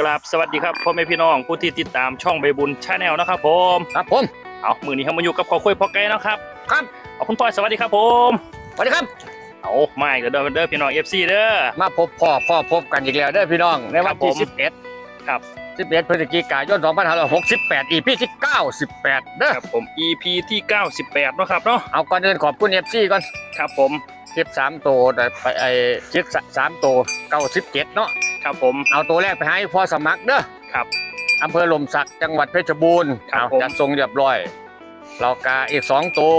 กราบสวัสดีครับพ่อแม่พี่น้องผู้ที่ติดตามช่องใบบุญชาแนลนะครับผมครับผมเอามือนี้เขามาอยู่กับข้าวคุยพ่อแกนะครับครับเอาคุณพ่อยสวัสดีครับผมสวัสดีครับเอาไม่ก็เดินเด้อพี่น้องเอฟซีเด้อมาพบพ่อพ่อพบกันอีกแล้วเด้อพี่น้องในวันที่ครับผม11ครับ11พฤศจิกายน2568 EP ที่98เด้อครับผม EP ที่98เนาะครับเนาะเอาก่อนอื่นขอบคุณ FC ก่อนครับผมคลิป3ตัวได้ไปไอ้คลิป3ตัว97เนาะ ครับผม เอาตัวแรกไปให้พ่อสมัครเด้อครับอำเภอหลมสักจังหวัดเพชรบูรณ์ครับเอาผม จัดทรงเรียบร้อย เรากาอีกสองตัว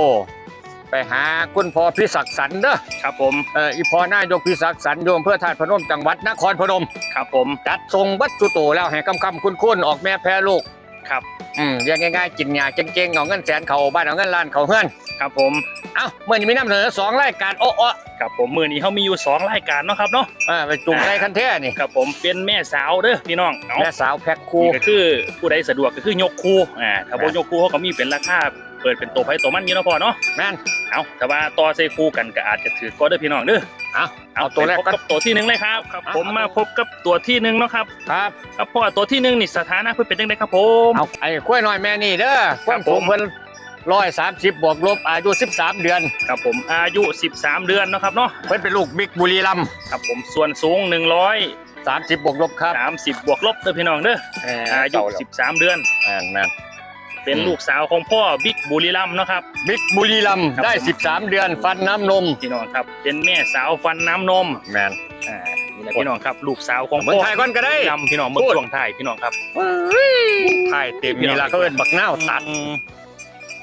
ไปหาคุณพ่อพิศักดิ์สันเด้อครับผมเอ่ออีพอนายกพิศักดิ์สันโยมเพื่อทาสพนมจังหวัดนครพนม ครับผม จัดทรงวัดสุโตแล้วให้คำคำคุณคุณออกแม่แพ้ลูกครับ อืมเรียกง่ายๆกินยาเก่งๆเอาเงินแสนเขาบ้านเอาเงินล้านเขาเฮือน ครับผมเอ้าเมื่อนี้มีน้ำเสนอสองรายการโอ้โอ้ครับผมมือนี้เขามีอยู่สองรายการเนาะครับเนาะอ่าไปจุ่มในคันแท้นี่ครับผมเป็นแม่สาวเด้อพี่น้องเอาแม่สาวแพ็คคูนี่ก็คือผู้ใดสะดวกก็คือยกคู่อ่าถ้าบ่ครับยกคู่เขาก็มีเป็นราคาเปิดเป็นตัวไผตัวมันอยู่เนาะพ่อเนาะแม่นเอาแต่ว่าต่อใส่คู่กันก็อาจจะถือก็เด้อพี่น้องเด้อเอาเอาตัวแรกไปพบกันกับตัวที่หนึ่งเลยครับครับ ผมมาพบกับตัวที่หนึ่งเนาะครับครับครับพ่อตัวที่หนึ่งนี่สถานะเพิ่นเป็นจังไดครับผมเอาไอ้กล้วยน้อยแม่นี่เด้อความสูงผมเพิ่น ร้อยสามสิบบวกลบอายุสิบสามเดือนครับผมอายุ 13 เดือนเนาะครับเนาะเพิ่นเป็นลูกบิ๊กบุรีรัมย์ครับผมส่วนสูงสามสิบบวกลบครับ130 บวกลบเด้อพี่น้องเด้ออายุ 13 เดือน แม่นแม่นเป็นลูกสาวของพ่อบิ๊กบุรีรัมย์เนาะครับ บิ๊กบุรีรัมย์ครับได้ผมสิบสามเดือนฟันน้ำนมพี่น้องครับเป็นแม่สาวฟันน้ำนมแมนอ่านี่แหละพี่น้องครับ ลูกสาวของเมืองไทยก่อนก็ได้ บุรีรัมย์พี่น้องเมืองพูดช่วงไทายพี่น้องครับไทยเต็มมีละก็เป็นบักนาวตัด อืม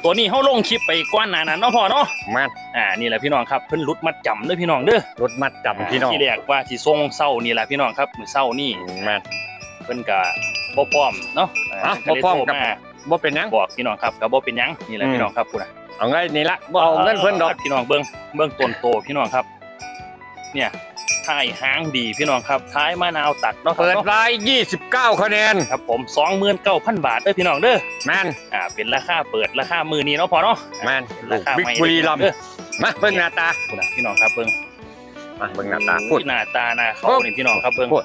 ตัวนี้เขาลงคลิปไปก้อนหนานั้นเนาะพ่อเนาะแมนอ่านี่แหละพี่น้องครับเพิ่นรุดมัดจำเด้อพี่น้องเด้อรถมัดจำพี่น้องที่แรกว่าสิส่งเศร้านี่แหละพี่น้องครับมื้อเศร้านี่แมนเพิ่นก็บ่พร้อมเนาะอะเพิ่นก็เลยบ่พร้อมโทกับมาบ่เป็นหยังบอกพี่น้องครับก็บ่เป็นหยังนี่แหละอืมพี่น้องครับพุ่นน่ะเอาไงนี่ละบ่เอาเงินเพิ่นดอกพี่น้องเบิ่งเบิ่งต้นโตพี่น้องครับ เนี่ย ท้ายหางดีพี่น้องครับท้ายมะนาวตัดเนาะครับเปิดเนาะราย29 คะแนน ครับผม29,000 บาทเด้อพี่น้องเด้อแมนอ่าเป็นราคาเปิดราคามือนี้เนาะพอเนาะแมนเป็นลูรากคาบิ๊กใหม่บุรีรัมย์เด้อมาเบิ่งหน้าตาพุ่นน่ะพี่น้องครับเบิ่งมาเบิ่งหน้าตาพูดหน้าตาหน้าเขาพูดนี่พี่น้องครับเบิ่งพูด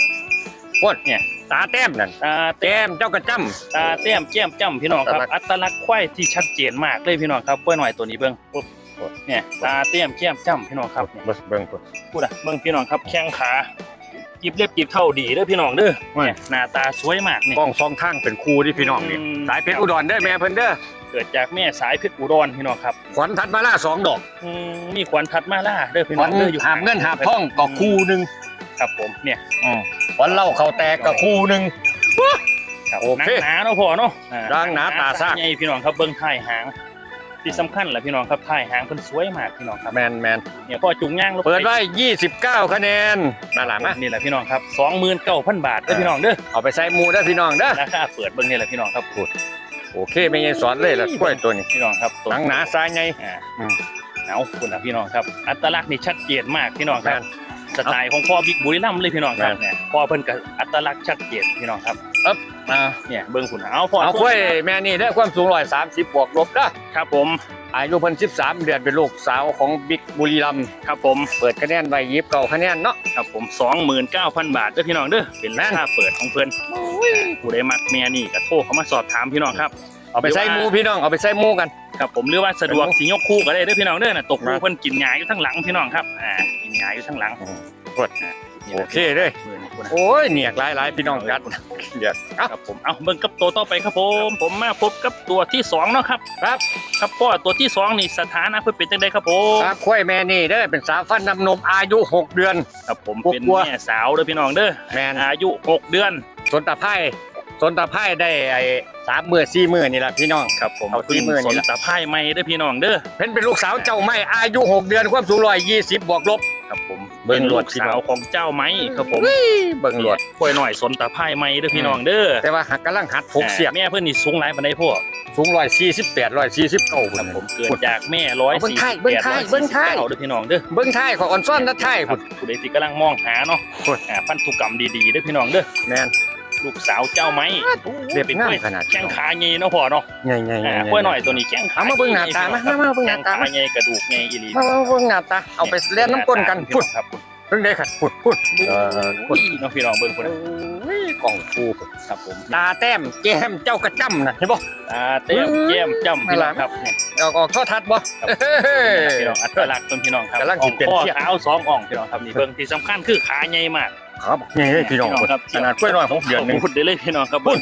พูดเนี่ยตาแต้มนั่นตาเต้แต้มมเจ้ากระจ้ำตาเต้มแก้มจ้ำพี่น้องครับอัตลักษณ์อัตลักษณ์ควายที่ชัดเจนมากเลยพี่น้องครับเพื่อหน่อยตัวนี้เบิ่งปุ๊บพูด เนี่ยตาเต้มแก้มจ้ำพี่น้องครับเนี่ยเบิ่งเบิ่งพูดพูดอะเบิ่งพี่น้องครับแข้งขาจิบเล็บจิบเท่าดีเด้อพี่น้องเด้อว่าเนี่ยหน้าตาสวยมากนี่กล้องสองทางเป็นคู่ที่พี่น้องนี่อืมสายเพชรอุดรเด้อแม่เพิ่นเด้อเกิดจากแม่สายเพชรอุดรพี่น้องครับขวัญทัดมาล่าสองดอกอืมมีขวัญทัดมาล่าเด้อพี่ขน้วัอญงเด้ออยู่หาบเงินหาบทองก็คู่หนึงครับผมเนี่ยอืมขวัญเหล่าเขาแตกก็คู่หนึงครับโอเคหนาๆเนาะพ่อเนาะอ่ดังหนาตาซ่าใหญ่พี่น้องครับเบิ่งท้ายหาง ที่สำคัญแหละพี่น้องครับท้ายหางเพิ่นสวยมากพี่น้องครับแมนแมนเนี่ยพ่อจุงย่างลงเปิดไว้29 คะแนนนั่นล่ะมานี่แหละพี่น้องครับ29,000 บาทเด้อพี่น้องเด้อเอาไปใส่หมูเด้อพี่น้องเด้อราคาเปิดเบิ่งนี่แหละพี่น้องครับพูดโอเคไม่ยังสอนเลยละกล้วยตัวนี้พี่น้องครับตัวหนังหนาสายไงอ่าอืมเอาคุณนะพี่น้องครับ อัตลักษณ์นี่ชัดเจนมากพี่น้องคแมรับนสไตล์ของพ่อบิ๊กบุรีรัมย์เลยพี่น้องครับแม่นเนี่ยพ่อเพิ่นกับอัตลักษณ์ชัดเจนพี่น้องครับ อ่าเนี่ยเบิ่งคุณเอาพ่อเอากล้วยแม่นี่ได้อความสูง130บวกลบเด้อครับผมอายุเพิ่น13 เดือนเป็นลูกสาวของบิ๊กบุรีรัมย์ครับผมเปิดคะแนนไว้ยิบเก่าคะแนนเนาะครับผม 29,000 บาทเด้อพี่น้องเด้อเป็นราคาเปิดของเพิ่นผู้ใดมักแม่นี่ก็โทรเข้ามาสอบถามพี่น้องครับเอาไปใส่หมูพี่น้องเอาไปใส่หมูกันครับผมหรือว่าสะดวกสิยกคู่ก็ได้เด้อพี่น้องเด้อน่ะตกคู่มาเพิ่นกินหงายอยู่ทั้งหลังพี่น้องครับอ่ากินหงายอยู่ทั้งหลังกดอ่านี่ โอแหละเคเลยมือนี่คุณนะโอ้ยเหนียกหลายๆพี่น้องกันเดี๋ยวเอาครับผมเอาเบิ่งกับตัวต่อไปครับผม ผมมาพบกับตัวที่สองเนาะครับครับครับพ่อตัวที่สองนี่สถานะเพื่อเป็นจังไดครับผมครับกล้วยแม่นี่เด้อเป็นสาวฟันน้ำนมอายุ 6 เดือนครับผมกลัวเป็นแม่สาวเด้อพี่น้องเด้อแมนอายุ 6 เดือนสนตะไคร่ส นตะไคร่ได้ไอ้สามมือสี่มือนี่แหละพี่น้องครับผมเอาที่เพิ่งมือนี่สนล่ะตะไคร่ไม่เด้อพี่น้องเด้อเพิ่นเป็นลูกสาวเจ้าไม่อายุ6เดือนความสูงร้อยยี่สิบบวกลบ ครับผมเบิ่งเป็นหลลูวดกพี่สาน้วองของเจ้าไม้ครับผมเบิ่งหลวด ป่วยหน่อยสนตะไคร่ไม่เด้อพี่น้องเด้อแต่ว่าหักกำลังหัดพกเสียกแม่เพิ่นนี่สูงหลายปานใดพ่อสูงร้อยสี่สิบแปดร้อยสี่สิบเก้าครับผมเกิดจากแม่ร้อยเบิ่งสี่ท้ายสิบเบิ่แปงดท้าร้ยอยเบิ่งสี่สิบท้ายเก้าเด้อพี่น้องเด้อ เบิ้งท้ายของอ่อนซ่อนนะท้ายคพุ่รับนผู้ใดที่กำลังมองหาเนาะพุ่นอ่าพันธุกรรมดีๆเด้อพี่น้องเด้อแมน ลูกสาวเจ้าไม้เรียบเป็นงามกล้วยขนาดแข้งขาใหญ่เนาะพ่อเนาะใหญ่ใหญ่ใหญ่อ่ากล้วยหน่อยตัวนี้แข้งขาเอามาเบิ่งหน้าตามามามาเบิ่งหแข้น้างตาขามาใหญ่กระดูกใหญ่อีหลีมามาเบิ่งหน้าตาเอาไปเล่นน้ำก้นกันพุ่นครับเพิ่งได้ขัดพุ่นพุ่นเออเนาะพี่น้องเบิ่งพุ่นโอ้ย กล่องฟูครับผม ตาแต้มแก้มเจ้ากระจ้ำนะเห็นบ่ตาเต้มแก้มจ้ำพี่น้องครับเนี่ยออกออกโทอทัดบ่เฮ้ยพี่น้องอัตลักษณ์ต้นพี่น้องครับกำลังสิเป็นข้อเทียบเท้าสองอ่องพี่น้องครับนี่เบิ่งที่สำคัญคือขาใหญ่มากครับนี่เลยพี่น้องพี่น้องครับขนาดกล้วยน้อยของเดือนหนึงพูดได้เลยพี่น้องครับเบิ่ง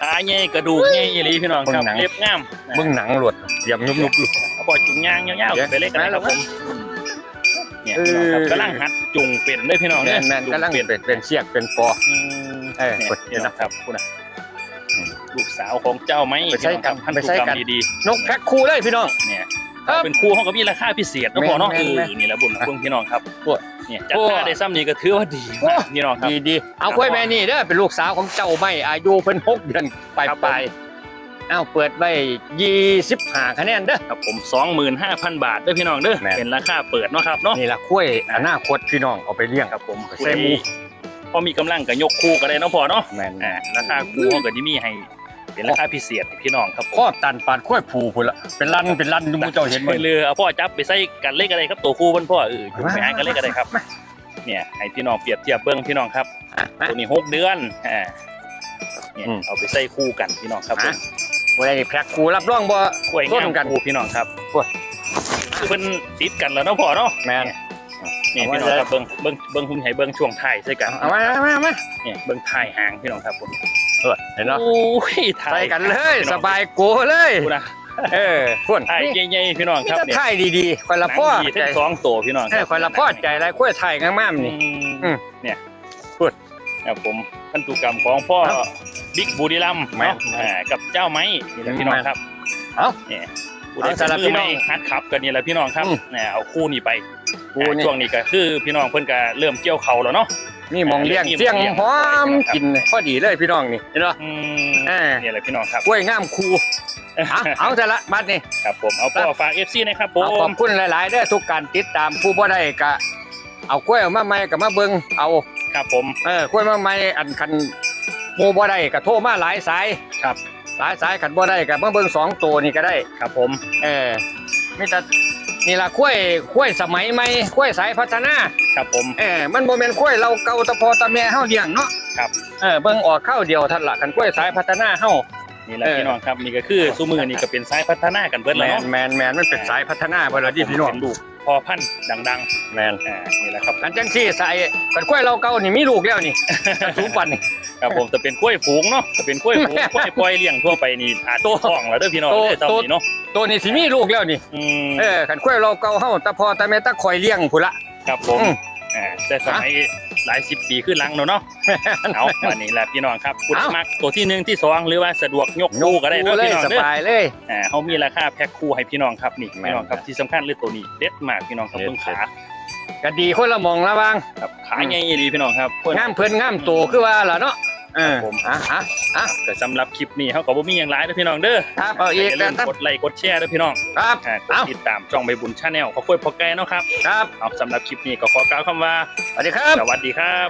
ขาใหญ่กระดูกใหญ่อีหลีพี่น้องครับเบิ่งหนังเล็บงามเบิ่งหนังหลวดเยี่ยมยุบยุบอยู่เอาบ่จุงยางยาวๆไปเลยกันนะครับผม เนี่ยพี่น้องครับเออกำลังหัดจุงเป็นเลยพี่น้องแม่เนี่ยนแม่นกำลังเป็นเป็นเสียกเป็นฟออืมเออเนี่ยกดพี่น้องครับคุณนะลูกสาวของเจ้าไหมไปใช้กันพันไปธุใช้กรกัรนมดีนกแพ็คคู่เลยพี่น้อง ๆเนี่ยครับเป็นครูห้องกับมีราคาพิเศษนะพ่อเนาะแม่เอนแม่นอนี่แหละบุญของพี่น้องครับโอ้ยเนี่ยจัดโอ้ยมาได้ซ้ำนี่ก็ถือว่าดีมากพี่น้องครับ ดีดีเอากล้วยแม่นี่เด้อเป็นลูกสาวของเจ้าไม่อายุเพิ่นหกเดือนไปครับผมไปเอาเปิดไว้ยี่สิบห้าคะแนนเด้อ ครับผม 25,000 บาทเด้อพี่น้องเด้อแม่น เป็นราคาเปิดเนาะครับเนาะนี่ละกล้วยอนาคตพี่น้องเอาไปเลี้ยง ครับผมใส่หมูพอมีกำลังก็ยกคู่ก็ได้เนาะพ่อเนาะแม่นอ่าราคาคู่เขาก็จะมีให้เป็นราคาพิเศษให้พี่น้องครับข้อตันปานกล้วยผูพุ่นละเป็นลันเป็นลันดูหมูเจ้าเห็นไปบ่เลยเอาพ่อจับไปใส่กันเล็กอะไรครับตัวคู่เพิ่นพ่อเอออยู่ไปหากันเล็กอะไรครับเนี่ยให้พี่น้องเปรียบเทียบเบิ้งพี่น้องครับ ตัวนี้หกเดือนอ่าเนี่ยอืมเอาไปใส่คู่กันพี่น้องครับผม บ่ได้แพ็คคู่รับรองบ่กล้วยต้งามนกันคู่พี่น้องครับโอ้ยคือเพิ่นติดกันแล้วเนาะพ่อเนาะแม่นนี่เอาไว้พี่น้องครับเบิ้งเบิ้งเบิ้งคุณให้เบิ้งช่วงท้ายใส่กันเอามาเอามาเอามาเนี่ยเบิ้งท้ายหางพี่น้องครับผมเออเห็นเนาะโอ้ยท้ายใส่กันเลยพี่สน้องบายโกเลยดูนะเออพุ่นท้ายนี่ใหญ่ๆพี่น้องนี่ครับก็เนี่ยถ่ายดีๆคอยละพ่อหนังดีใจทั้งสองตัวพี่น้องเออคอยละพ่อใจอะไรกล้วยถ่ายงามๆอืนี่มอืมเนี่ยพูดครับผมพันธุกรรมของพ่อครั บบิ๊กบูดีลัมแม่เนาะนอ่ากับเจ้าไม้นี่แหละพี่น้องครับเอ้า เนี่ยผู้เอาได้สำหรับมือพี่น้ไม่องฮัดขับกันนี่แหละพี่น้องครับอืมเนี่ยเอาคู่นี้ไปกูนี่ ช่วงนี้ก็คือพี่น้องเพิ่นก็เริ่มเกี่ยวเขาแล้วเนาะ นี่มองเลี้ยงนี่เสียงมองเลี้ยงหอมครับกินพอดีเลยพี่น้องนี่เห็นเนาะอืมอ่านี่แหละพี่น้องครับกล้วยงามคูเอาเอาแต่ละบัดนี่ ครับผมเอาพ่อฝาก FC นะครับผเอาขอม บคุณหลาย ๆเด้อทุกการติดตามผู้บ่ได้ก็เอากล้วยออกมาใหม่ก็มาเบิ่งเอา ครับผม เออกล้วยมาใหม่อันคัน หมู่บ่ได้ก็โทรมาหลายสายครับหลายสายคันบ่ได้ก็มาเบิ่งสองตัวนี่ก็ได้ครับผม เออมีแต่นี่ล่ะกล้วยกล้วยสมัยใหม่กล้วยสายพัฒนาครับผมเออมันบ่แม่นกล้วยเราเก่าแตะพอตะแม่เฮาเลี้ยงเนาะครับเออเบิ่งออกข้าวเดียวท่านละกันกล้วยสายพัฒนาเฮา นี่แหละเออพี่น้องครับนี่ก็คือซูมือนี่ก็เป็นสายพัฒนากันเบิดแมแล้วนเนาะแมนแมนมันเป็นสายพัฒนาเบ่ล่ะดิพี่น้องเป็นลูกพอพันธุ์ดังแมนๆอ่านี่แหละครับ อันจังซี่ใส่กันกล้วยเราเก่านี่มีลูกแล้วนี่ สูงปันนี่ ครับผมจะเป็นกล้วยฝูงเนาะจะเป็นกล้วยฝูง กล้วยปล่อยเลี้ยงทั่วไปนี่อาจโตจะท้องแล้วเด้อพี่น้องโต เด้อตอนโตนี้เนาะตัวนี้สิมีลูกแล้วนี่อืมเออกันกล้วยเราเก่าเฮาแตะพอตะแม่ตะคอยเลี้ยงพุ่นละ ครับผมอืม อ่าแต่สมัยหลายสิบปีขึ้นหลังแล้วเนาะเอาวันนี้แหละพี่น้องครับคุณเอามักตัวที่หนึ่งที่สองหรือว่าสะดวกยกคู่ก็ได้เด้อเลยพี่น้องสเด้อบายเลยอ่าเขามีราคาแพ็คคู่ให้พี่น้องครับนี่แม่นพี่น้องครับที่สำคัญเลยตัวนี้เด็ดมากพี่น้องครับเด็ดเบิ่งขาก็ดีคนละหมองละบางครับขาใหญ่ดีพี่น้องครับงามเพิ่นงามโตคือว่าล่ะเนาะ เออผมอะอะอะก็สำหรับคลิปนี้เขาก็บ่มีอย่างไรเด้อพี่น้องเด้อครับเอาอีกย่าลืมครับกดไลค์กดแชร์เด้อพี่น้องครับอ่ากดเอ้าติดตามช่องใบบุญชาแนลขอคุยพอแกเนาะครับครับเอาสำหรับคลิปนี้ก็ขอกล่าวคำว่าสวัสดีครับ สวัสดีครับ